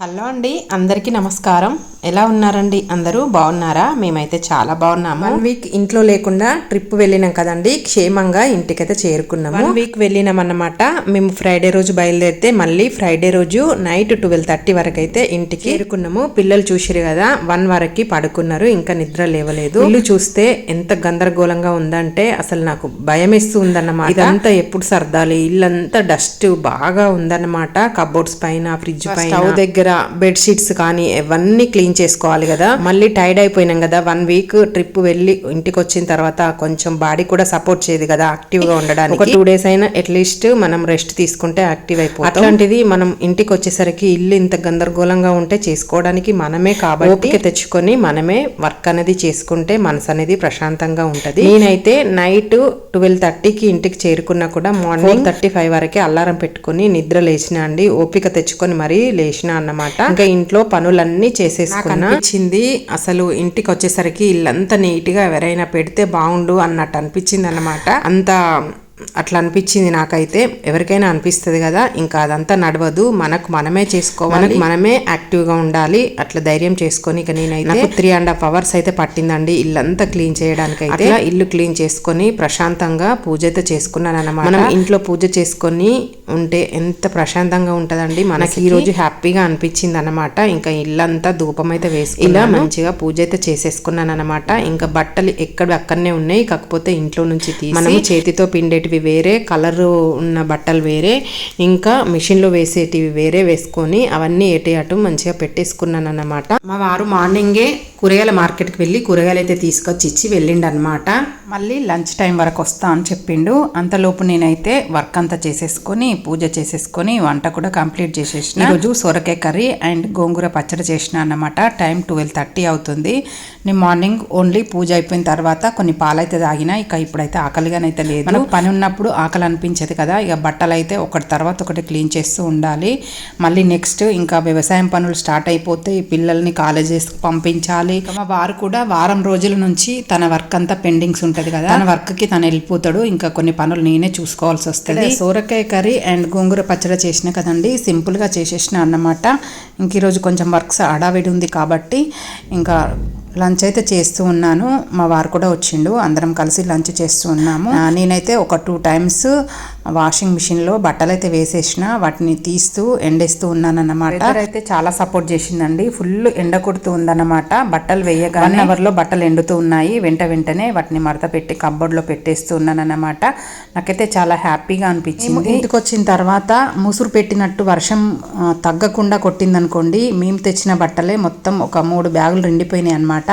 Hello అండి అందరికీ నమస్కారం. ఎలా ఉన్నారండి? అందరూ బాగున్నారా? మేమైతే చాలా బాగున్నాము. వన్ వీక్ ఇంట్లో లేకుండా ట్రిప్ వెళ్ళినాం కదండి. క్షేమంగా ఇంటికైతే చేరుకున్నాము. వన్ వీక్ వెళ్ళినాం అన్నమాట మేము ఫ్రైడే రోజు బయలుదేరితే మళ్ళీ ఫ్రైడే రోజు నైట్ ట్వెల్వ్ థర్టీ వరకు అయితే ఇంటికి చేరుకున్నాము. పిల్లలు చూసిరు కదా వన్ వరకు పడుకున్నారు. ఇంకా నిద్ర లేవలేదు. ఇల్లు చూస్తే ఎంత గందరగోళంగా ఉందంటే అసలు నాకు భయం వేస్తూ ఉందన్నమాట ఇదంతా ఎప్పుడు సర్దాలి? ఇల్లంతా డస్ట్ బాగా ఉందన్నమాట. కబోర్డ్స్ పైన ఫ్రిడ్జ్ పైన. స్టవ్ దగ్గర బెడ్ షీట్స్ కానీ ఇవన్నీ క్లీన్ చేసుకోవాలి కదా. మళ్ళీ టైర్డ్ అయిపోయినాం కదా. వన్ వీక్ ట్రిప్ వెళ్ళి ఇంటికి వచ్చిన తర్వాత కొంచెం బాడీ కూడా సపోర్ట్ చేయదు కదా యాక్టివ్గా ఉండడానికి. ఒక టూ డేస్ అయినా అట్లీస్ట్ మనం రెస్ట్ తీసుకుంటే యాక్టివ్ అయిపోతాం. అట్లాంటిది మనం ఇంటికి వచ్చేసరికి ఇల్లు ఇంత గందరగోళంగా ఉంటే చేసుకోవడానికి మనమే కాబట్టి ఓపిక తెచ్చుకొని మనమే వర్క్ అనేది చేసుకుంటే మనసు అనేది ప్రశాంతంగా ఉంటది. నేనైతే నైట్ ట్వెల్వ్ థర్టీకి ఇంటికి చేరుకున్నా కూడా మార్నింగ్ థర్టీ ఫైవ్ వరకే అలారం పెట్టుకుని నిద్ర లేచిన అండి. ఓపిక తెచ్చుకొని మరీ లేచిన అన్నమాట ఇంకా ఇంట్లో పనులన్నీ చేసేసుకున్నా. అనిపించింది అసలు ఇంటికి వచ్చేసరికి ఇల్లంతా నీట్గా ఎవరైనా పెడితే బాగుండు అన్నట్టు అనిపించింది అన్నమాట అంత అట్లా అనిపించింది నాకైతే. ఎవరికైనా అనిపిస్తుంది కదా ఇంకా అదంతా నడవదు. మనకు మనమే చేసుకోవాలి. మనకు మనమే యాక్టివ్గా ఉండాలి. అట్లా ధైర్యం చేసుకొని ఇక నేనైతే నాకు త్రీ అండ్ హాఫ్ అవర్స్ అయితే పట్టిందండి ఇల్లంతా క్లీన్ చేయడానికి అయితే ఇల్లు క్లీన్ చేసుకొని ప్రశాంతంగా పూజ అయితే చేసుకున్నాను అనమాట మనం ఇంట్లో పూజ చేసుకొని ఉంటే ఎంత ప్రశాంతంగా ఉంటదండి మనకి. ఈ రోజు హ్యాపీగా అనిపించింది అనమాట ఇంకా ఇల్లంతా ధూపం అయితే వేసి ఇలా మంచిగా పూజ అయితే చేసేసుకున్నాను అనమాట ఇంకా బట్టలు ఎక్కడ అక్కడనే ఉన్నాయి. కాకపోతే ఇంట్లో నుంచి తీసి మనము చేతితో పిండేటివి వేరే కలర్ ఉన్న బట్టలు వేరే ఇంకా మిషన్లో వేసేటివి వేరే వేసుకొని అవన్నీ ఎటు అటు మంచిగా పెట్టేసుకున్నాను అన్నమాట మా వారు మార్నింగే కూరగాయల మార్కెట్కి వెళ్ళి కూరగాయలు అయితే తీసుకొచ్చి ఇచ్చి వెళ్ళిండు అనమాట మళ్ళీ లంచ్ టైం వరకు వస్తా అని చెప్పిండు. అంతలోపు నేనైతే వర్క్ అంతా చేసేసుకొని పూజ చేసేసుకొని వంట కూడా కంప్లీట్ చేసేసిన. ఈరోజు సొరకాయ కర్రీ అండ్ గోంగూర పచ్చడి చేసిన అన్నమాట. టైం ట్వెల్వ్ థర్టీ అవుతుంది. నేను మార్నింగ్ ఓన్లీ పూజ అయిపోయిన తర్వాత కొన్ని పాలైతే తాగిన ఇక ఇప్పుడైతే ఆకలిగానైతే లేదు. మనకు పని ఉన్నప్పుడు ఆకలి అనిపించదు కదా. ఇక బట్టలు అయితే ఒకటి తర్వాత ఒకటి క్లీన్ చేస్తూ ఉండాలి. మళ్ళీ నెక్స్ట్ ఇంకా వ్యవసాయం పనులు స్టార్ట్ అయిపోతే పిల్లల్ని కాలేజెస్ పంపించాలి. మా వారు కూడా వారం రోజుల నుంచి తన వర్క్ అంతా పెండింగ్స్ ఉంటది కదా. తన వర్క్కి తను వెళ్ళిపోతాడు. ఇంకా కొన్ని పనులు నేనే చూసుకోవాల్సి వస్తుంది. సోరకాయ కర్రీ అండ్ గోంగూర పచ్చడి చేసిన కదండి. సింపుల్గా చేసేసిన అన్నమాట. ఇంక ఈరోజు కొంచెం వర్క్స్ అడావిడి ఉంది కాబట్టి ఇంకా లంచ్ అయితే చేస్తూ ఉన్నాను. మా వారు కూడా వచ్చిండు. అందరం కలిసి లంచ్ చేస్తూ ఉన్నాము. నేనైతే ఒక టూ టైమ్స్ వాషింగ్ మిషన్లో బట్టలు అయితే వేసేసిన వాటిని తీస్తూ ఎండేస్తూ ఉన్నాను అన్నమాట అయితే చాలా సపోర్ట్ చేసిందండి. ఫుల్ ఎండ కొడుతూ ఉందన్నమాట. బట్టలు వేయగా వన్ అవర్లో బట్టలు ఎండుతూ ఉన్నాయి. వెంట వెంటనే వాటిని మడత పెట్టి కబ్బోర్డ్లో పెట్టేస్తూ ఉన్నాను అన్నమాట నాకైతే చాలా హ్యాపీగా అనిపించింది. ఇంటికి వచ్చిన తర్వాత ముసురు పెట్టినట్టు వర్షం తగ్గకుండా కొట్టిందనుకోండి మేము తెచ్చిన బట్టలే మొత్తం ఒక మూడు బ్యాగులు రెండిపోయినాయి అనమాట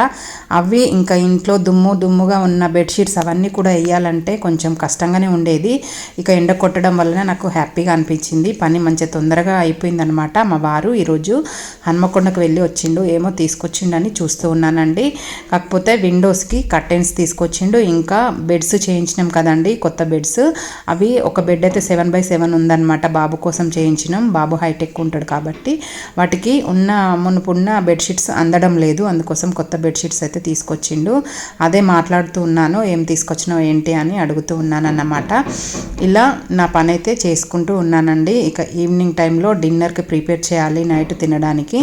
అవి ఇంకా ఇంట్లో దుమ్ము దుమ్ముగా ఉన్న బెడ్షీట్స్ అవన్నీ కూడా వేయాలంటే కొంచెం కష్టంగానే ఉండేది. ఇక ఎండ కొట్టడం వలన నాకు హ్యాపీగా అనిపించింది. పని మంచి తొందరగా అయిపోయిందనమాట. మా వారు ఈరోజు హన్మకొండకు వెళ్ళి వచ్చిండు. ఏమో తీసుకొచ్చిండని చూస్తూ ఉన్నానండి. కాకపోతే విండోస్కి కర్టెన్స్ తీసుకొచ్చిండు. ఇంకా బెడ్స్ చేయించినాం కదండి కొత్త బెడ్స్. అవి ఒక బెడ్ అయితే సెవెన్ బై సెవెన్ ఉందన్నమాట బాబు కోసం చేయించినాం. బాబు హైటెక్ ఉంటాడు కాబట్టి వాటికి ఉన్న మునుపున్న బెడ్షీట్స్ అందడం లేదు. అందుకోసం కొత్త బెడ్షీట్స్ అయితే తీసుకొచ్చిండు. అదే మాట్లాడుతూ ఉన్నాను ఏం తీసుకొచ్చినావు ఏంటి అని అడుగుతూ ఉన్నాను అన్నమాట ఇలా నా పని అయితే చేసుకుంటూ ఉన్నానండి. ఇక ఈవినింగ్ టైంలో డిన్నర్కి ప్రిపేర్ చేయాలి నైట్ తినడానికి.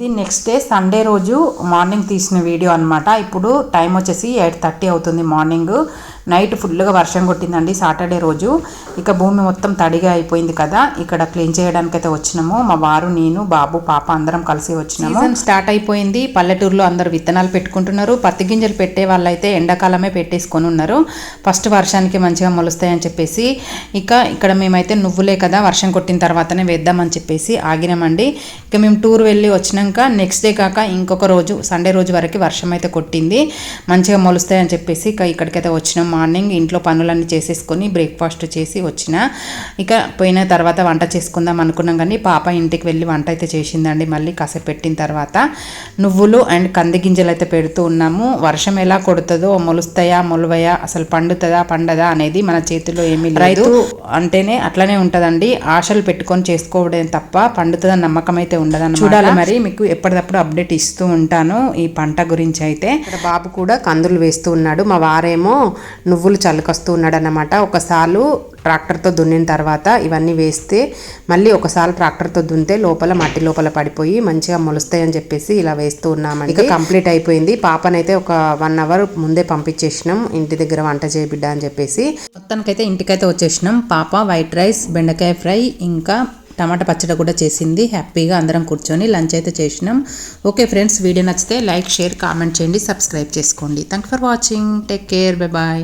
ఇది నెక్స్ట్ డే సండే రోజు మార్నింగ్ తీసిన వీడియో అనమాట ఇప్పుడు టైం వచ్చేసి ఎయిట్ థర్టీ అవుతుంది మార్నింగ్ నైట్ ఫుల్గా వర్షం కొట్టిందండి సాటర్డే రోజు. ఇక భూమి మొత్తం తడిగా అయిపోయింది కదా ఇక్కడ క్లీన్ చేయడానికి అయితే వచ్చినాము. మా వారు నేను బాబు పాప అందరం కలిసి వచ్చినాము. స్టార్ట్ అయిపోయింది. పల్లెటూరులో అందరు విత్తనాలు పెట్టుకుంటున్నారు. పత్తి గింజలు పెట్టే వాళ్ళైతే ఎండాకాలమే పెట్టేసుకొని ఉన్నారు. ఫస్ట్ వర్షానికి మంచిగా మొలుస్తాయని చెప్పేసి ఇక ఇక్కడ మేమైతే నువ్వులే కదా వర్షం కొట్టిన తర్వాతనే వేద్దామని చెప్పేసి ఆగినామండి. ఇక మేము టూర్ వెళ్ళి వచ్చినాక నెక్స్ట్ డే కాక ఇంకొక రోజు సండే రోజు వరకు వర్షం అయితే కొట్టింది. మంచిగా మొలుస్తాయని చెప్పేసి ఇక ఇక్కడికైతే వచ్చినాం మార్నింగ్ ఇంట్లో పనులన్నీ చేసేసుకొని బ్రేక్ఫాస్ట్ చేసి వచ్చిన. ఇక పోయిన తర్వాత వంట చేసుకుందాం అనుకున్నాం కానీ పాప ఇంటికి వెళ్ళి వంట అయితే చేసిందండి మళ్ళీ కాసేపు పెట్టిన తర్వాత. నువ్వులు అండ్ కంది గింజలు అయితే పెడుతూ ఉన్నాము. వర్షం ఎలా కొడుతుందో మొలుస్తాయా మొలవయా అసలు పండుతుందా పండదా అనేది మన చేతిలో ఏమీ లేదు. రైతు అంటేనే అట్లనే ఉంటదండి. ఆశలు పెట్టుకొని చేసుకోవడం తప్ప పండుతుందని నమ్మకం అయితే ఉండదన్నమాట. చూడాలి మరి. మీకు ఎప్పటికప్పుడు అప్డేట్ ఇస్తూ ఉంటాను ఈ పంట గురించి అయితే. బాబు కూడా కందులు వేస్తూ ఉన్నాడు. మా వారేమో నువ్వులు చల్లకొస్తూ ఉన్నాడు అన్నమాట ఒకసారి ట్రాక్టర్తో దున్నిన తర్వాత ఇవన్నీ వేస్తే మళ్ళీ ఒకసారి ట్రాక్టర్తో దున్నితే లోపల మట్టి లోపల పడిపోయి మంచిగా మొలుస్తాయని చెప్పేసి ఇలా వేస్తూ ఉన్నామండి. ఇక కంప్లీట్ అయిపోయింది. పాపనైతే ఒక వన్ అవర్ ముందే పంపించేసినాం. ఇంటి దగ్గర వంట చేయబిడ్డ అని చెప్పేసి. మొత్తానికైతే ఇంటికైతే వచ్చేసినాం. పాప వైట్ రైస్ బెండకాయ ఫ్రై ఇంకా టమాటా పచ్చడి కూడా చేసింది. హ్యాపీగా అందరం కూర్చొని లంచ్ అయితే చేసినాం. ఓకే ఫ్రెండ్స్ వీడియో నచ్చితే లైక్ షేర్ కామెంట్ చేయండి సబ్స్క్రైబ్ చేసుకోండి. Thank for watching. Take care. Bye bye.